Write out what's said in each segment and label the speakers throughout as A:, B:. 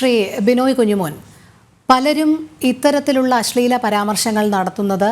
A: ശ്രീ ബിനോയ് കുഞ്ഞുമോൻ പലരും ഇത്തരത്തിലുള്ള അശ്ലീല പരാമർശങ്ങൾ നടത്തുന്നത്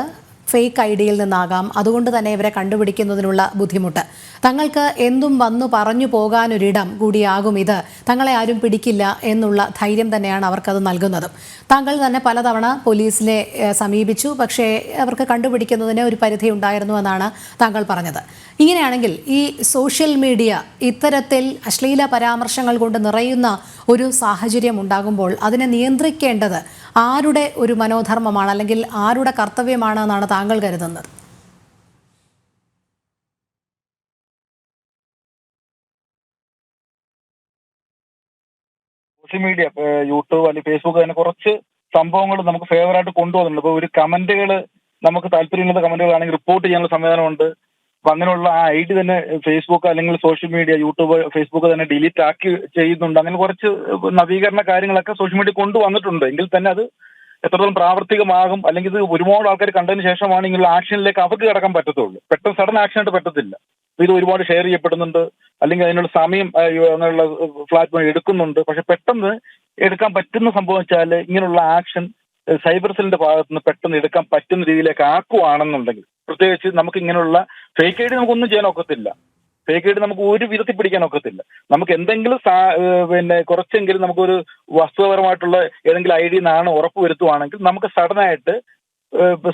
A: ഫേക്ക് ഐ ഡിയിൽ നിന്നാകാം. അതുകൊണ്ട് തന്നെ ഇവരെ കണ്ടുപിടിക്കുന്നതിനുള്ള ബുദ്ധിമുട്ട്. തങ്ങൾക്ക് എന്തും വന്നു പറഞ്ഞു പോകാനൊരിടം കൂടിയാകും ഇത്. തങ്ങളെ ആരും പിടിക്കില്ല എന്നുള്ള ധൈര്യം തന്നെയാണ് അവർക്കത് നൽകുന്നതും. താങ്കൾ തന്നെ പലതവണ പോലീസിനെ സമീപിച്ചു. പക്ഷേ അവർക്ക് കണ്ടുപിടിക്കുന്നതിന് ഒരു പരിധി ഉണ്ടായിരുന്നു എന്നാണ് താങ്കൾ പറഞ്ഞത്. ഇങ്ങനെയാണെങ്കിൽ ഈ സോഷ്യൽ മീഡിയ ഇത്തരത്തിൽ അശ്ലീല പരാമർശങ്ങൾ കൊണ്ട് നിറയുന്ന ഒരു സാഹചര്യം ഉണ്ടാകുമ്പോൾ അതിനെ നിയന്ത്രിക്കേണ്ടത് ആരുടെ ഒരു മനോധർമ്മമാണ് അല്ലെങ്കിൽ ആരുടെ കർത്തവ്യമാണ് എന്നാണ് താങ്കൾ കരുതുന്നത്?
B: സോഷ്യൽ മീഡിയ യൂട്യൂബ് അല്ലെങ്കിൽ ഫേസ്ബുക്ക് അങ്ങനെ കുറച്ച് സംഭവങ്ങൾ നമുക്ക് ഫേവറായിട്ട് കൊണ്ടുവന്നിട്ടുണ്ട്. ഇപ്പൊ ഒരു കമന്റുകൾ നമുക്ക് താല്പര്യമില്ലാത്ത കമന്റുകളാണെങ്കിൽ റിപ്പോർട്ട് ചെയ്യാനുള്ള സംവിധാനമുണ്ട്. അപ്പൊ അങ്ങനെയുള്ള ആ ഐ ഡി തന്നെ ഫേസ്ബുക്ക് അല്ലെങ്കിൽ സോഷ്യൽ മീഡിയ യൂട്യൂബ് ഫേസ്ബുക്ക് തന്നെ ഡിലീറ്റ് ആക്കി ചെയ്യുന്നുണ്ട്. അങ്ങനെ കുറച്ച് നവീകരണ കാര്യങ്ങളൊക്കെ സോഷ്യൽ മീഡിയ കൊണ്ടുവന്നിട്ടുണ്ട്. എങ്കിൽ തന്നെ അത് എത്രത്തോളം പ്രാവർത്തികമാകും അല്ലെങ്കിൽ ഇത് ഒരുപാട് ആൾക്കാർ കണ്ടതിന് ശേഷമാണ് ഇങ്ങനെയുള്ള ആക്ഷനിലേക്ക് അവർക്ക് കിടക്കാൻ പറ്റത്തുള്ളൂ. പെട്ടെന്ന് സഡൻ ആക്ഷൻ ആയിട്ട് പറ്റത്തില്ല. ഇത് ഒരുപാട് ഷെയർ ചെയ്യപ്പെടുന്നുണ്ട്. അല്ലെങ്കിൽ അതിനുള്ള സമയം അങ്ങനെയുള്ള പ്ലാറ്റ്ഫോം എടുക്കുന്നുണ്ട്. പക്ഷെ പെട്ടെന്ന് എടുക്കാൻ പറ്റുന്ന സംഭവം വെച്ചാൽ ഇങ്ങനെയുള്ള ആക്ഷൻ സൈബർ സെല്ലിന്റെ ഭാഗത്ത് നിന്ന് പെട്ടെന്ന് എടുക്കാൻ പറ്റുന്ന രീതിയിലേക്ക് ആക്കുവാണെന്നുണ്ടെങ്കിൽ പ്രത്യേകിച്ച് നമുക്ക് ഇങ്ങനെയുള്ള ഫേക്ക് ഐഡി നമുക്കൊന്നും ചെയ്യാൻ ഒക്കത്തില്ല. ഫേക്ക് ഐഡി നമുക്ക് ഒരു വിധത്തിൽ പിടിക്കാൻ ഒക്കത്തില്ല. നമുക്ക് എന്തെങ്കിലും പിന്നെ കുറച്ചെങ്കിലും നമുക്കൊരു വസ്തുതപരമായിട്ടുള്ള ഏതെങ്കിലും ഐ ഡി നിന്നാണ് ഉറപ്പ് വരുത്തുവാണെങ്കിൽ നമുക്ക് സഡനായിട്ട്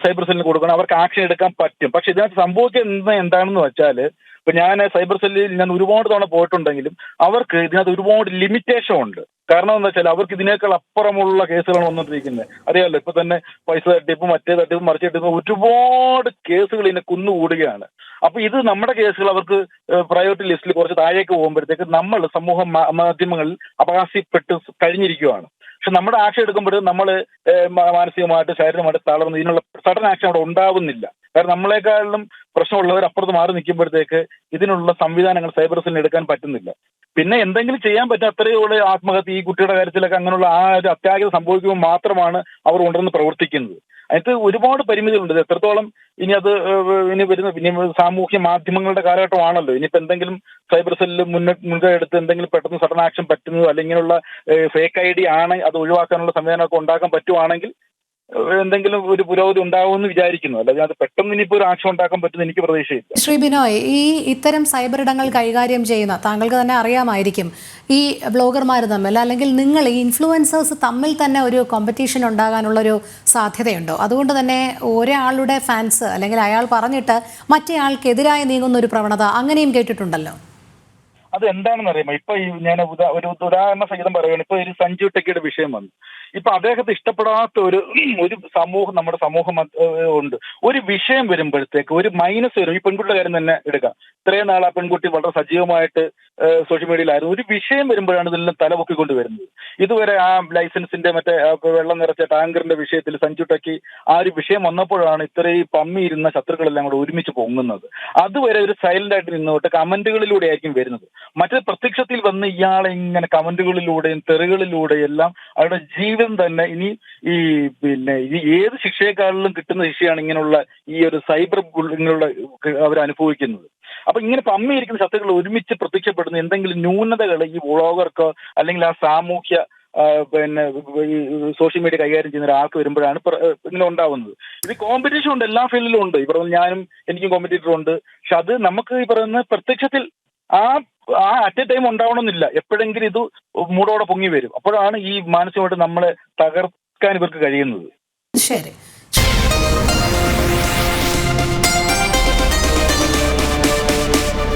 B: സൈബർ സെല്ലിന് കൊടുക്കണം. അവർക്ക് ആക്ഷൻ എടുക്കാൻ പറ്റും. പക്ഷെ ഇതിനകത്ത് സംഭവിക്കുന്നത് എന്താണെന്ന് വെച്ചാൽ ഇപ്പൊ ഞാൻ സൈബർ സെല്ലിൽ ഞാൻ ഒരുപാട് തവണ പോയിട്ടുണ്ടെങ്കിലും അവർക്ക് ഇതിനകത്ത് ഒരുപാട് ലിമിറ്റേഷൻ ഉണ്ട്. കാരണം എന്താ വെച്ചാൽ അവർക്ക് ഇതിനേക്കാൾ അപ്പുറമുള്ള കേസുകളാണ് വന്നുകൊണ്ടിരിക്കുന്നത് അറിയാമല്ലോ ഇപ്പൊ തന്നെ പൈസ തട്ടിപ്പ് മറ്റേ തട്ടിപ്പ് മറിച്ച് തട്ടിപ്പ് ഒരുപാട് കേസുകൾ ഇതിനെ കുന്നുകൂടുകയാണ്. അപ്പൊ ഇത് നമ്മുടെ കേസുകൾ അവർക്ക് പ്രയോറിറ്റി ലിസ്റ്റിൽ കുറച്ച് താഴേക്ക് പോകുമ്പോഴത്തേക്ക് നമ്മൾ സമൂഹ മാധ്യമങ്ങളിൽ അവകാശപ്പെട്ട് കഴിഞ്ഞിരിക്കുകയാണ് പക്ഷെ നമ്മുടെ ആക്ഷൻ എടുക്കുമ്പോൾ നമ്മൾ മാനസികമായിട്ട് ശാരീരികമായിട്ട് തളർന്ന് ഇതിനുള്ള സഡൻ ആക്ഷൻ അവിടെ ഉണ്ടാവുന്നില്ല. കാരണം നമ്മളെക്കാളും പ്രശ്നമുള്ളവർ അപ്പുറത്ത് മാറി നിൽക്കുമ്പോഴത്തേക്ക് ഇതിനുള്ള സംവിധാനങ്ങൾ സൈബർ സെല്ലിന് എടുക്കാൻ പറ്റുന്നില്ല. പിന്നെ എന്തെങ്കിലും ചെയ്യാൻ പറ്റും അത്രയേ ഉള്ളൂ ആത്മഹത്യ ഈ കുട്ടിയുടെ കാര്യത്തിലൊക്കെ അങ്ങനെയുള്ള ആ ഒരു അത്യാഗ്രഹം സംഭവിക്കുമ്പോൾ മാത്രമാണ് അവർ ഉണർന്ന് പ്രവർത്തിക്കുന്നത്. അതിനകത്ത് ഒരുപാട് പരിമിതികളുണ്ട്. എത്രത്തോളം ഇനി അത് ഇനി വരുന്ന ഇനി സാമൂഹ്യ മാധ്യമങ്ങളുടെ കാലഘട്ടമാണല്ലോ. ഇനിയിപ്പോ എന്തെങ്കിലും സൈബർ സെല്ലിൽ മുന്നോട്ട് മുൻകൈ എടുത്ത് എന്തെങ്കിലും പെട്ടെന്ന് സഡൻ ആക്ഷൻ പറ്റുന്നതോ അല്ലെങ്കിൽ ഫേക്ക് ഐ ഡി ആണ് അത് ഒഴിവാക്കാനുള്ള സംവിധാനമൊക്കെ ഉണ്ടാക്കാൻ പറ്റുവാണെങ്കിൽ എന്തെങ്കിലും ഒരു പുരോഗതി ഉണ്ടാവുമെന്ന് വിചാരിക്കുന്നു. അല്ലാതെ അത് പെട്ടെന്ന് ഇനിയിപ്പോ ഒരു ആക്ഷൻ ഉണ്ടാക്കാൻ പറ്റുന്ന എനിക്ക് പ്രതീക്ഷയില്ല.
A: ശ്രീ ബിനോയ് ഈ ഇത്തരം സൈബർ ഇടങ്ങൾ കൈകാര്യം ചെയ്യുന്ന താങ്കൾക്ക് തന്നെ അറിയാമായിരിക്കും ഈ ബ്ലോഗർമാർ തമ്മിൽ അല്ലെങ്കിൽ നിങ്ങൾ ഈ ഇൻഫ്ലുവൻസേഴ്സ് തമ്മിൽ തന്നെ ഒരു കോമ്പറ്റീഷൻ ഉണ്ടാകാനുള്ളൊരു സാധ്യതയുണ്ടോ? അതുകൊണ്ട് തന്നെ ഒരാളുടെ ഫാൻസ് അല്ലെങ്കിൽ അയാൾ പറഞ്ഞിട്ട് മറ്റേ ആൾക്കെതിരായി നീങ്ങുന്ന ഒരു പ്രവണത അങ്ങനെയും കേട്ടിട്ടുണ്ടല്ലോ?
B: അത് എന്താണെന്ന് അറിയാമോ ഇപ്പൊ ഞാൻ ഒരു ഉദാഹരണ സഹിതം പറയുകയാണ്. ഇപ്പൊ ഒരു സഞ്ജു ടെക്കിയുടെ വിഷയം വന്നു. ഇപ്പൊ അദ്ദേഹത്തെ ഇഷ്ടപ്പെടാത്ത ഒരു ഒരു സമൂഹം നമ്മുടെ സമൂഹം ഉണ്ട്. ഒരു വിഷയം വരുമ്പോഴത്തേക്ക് ഒരു മൈനസ് വരും. ഈ പെൺകുട്ടിയുടെ കാര്യം തന്നെ എടുക്കാം. ഇത്രയും നാൾ ആ പെൺകുട്ടി വളരെ സജീവമായിട്ട് സോഷ്യൽ മീഡിയയിലായിരുന്നു ഒരു വിഷയം വരുമ്പോഴാണ് ഇതെല്ലാം തലപൊക്കിക്കൊണ്ട് വരുന്നത്. ഇതുവരെ ആ ലൈസൻസിന്റെ മറ്റേ വെള്ളം നിറച്ച ടാങ്കറിന്റെ വിഷയത്തിൽ സഞ്ജു ടക്കി ആ ഒരു വിഷയം വന്നപ്പോഴാണ് ഇത്രയും പമ്മിയിരുന്ന ശത്രുക്കളെല്ലാം കൂടെ ഒരുമിച്ച് പൊങ്ങുന്നത്. അതുവരെ ഒരു സൈലന്റ് ആയിട്ട് നിന്നോട്ട് കമന്റുകളിലൂടെ ആയിരിക്കും വരുന്നത്. മറ്റേ പ്രത്യക്ഷത്തിൽ വന്ന് ഇയാളെ ഇങ്ങനെ കമന്റുകളിലൂടെയും തെറികളിലൂടെയും എല്ലാം അവരുടെ ജീവിതം തന്നെ ഇനി ഈ പിന്നെ ഇനി ഏത് ശിക്ഷയെക്കാളിലും കിട്ടുന്ന ശിക്ഷയാണ് ഇങ്ങനെയുള്ള ഈ ഒരു സൈബർ ബുള്ളിങ്ങുള്ള അവർ അനുഭവിക്കുന്നത്. അപ്പൊ ഇങ്ങനെ പമ്മിയിരിക്കുന്ന ശത്രുക്കൾ ഒരുമിച്ച് പ്രത്യക്ഷപ്പെടുന്ന എന്തെങ്കിലും ന്യൂനതകൾ ഈ വ്ളോഗർക്കോ അല്ലെങ്കിൽ ആ സാമൂഹ്യ പിന്നെ സോഷ്യൽ മീഡിയ കൈകാര്യം ചെയ്യുന്ന ഒരാൾക്ക് വരുമ്പോഴാണ് ഇങ്ങനെ ഉണ്ടാവുന്നത്. ഇത് കോമ്പറ്റീഷൻ ഉണ്ട് എല്ലാ ഫീൽഡിലും ഉണ്ട്. ഈ പറഞ്ഞ ഞാനും എനിക്കും കോമ്പറ്റീറ്റർ ഉണ്ട്. പക്ഷെ അത് നമുക്ക് ഈ പറയുന്ന പ്രത്യക്ഷത്തിൽ ആ ആ അറ്റ് എ ടൈം ഉണ്ടാവണമെന്നില്ല. എപ്പോഴെങ്കിലും ഇത് മൂടോടെ പൊങ്ങി വരും. അപ്പോഴാണ് ഈ മാനസികമായിട്ട് നമ്മളെ തകർക്കാൻ ഇവർക്ക് കഴിയുന്നത്.
A: ശരി.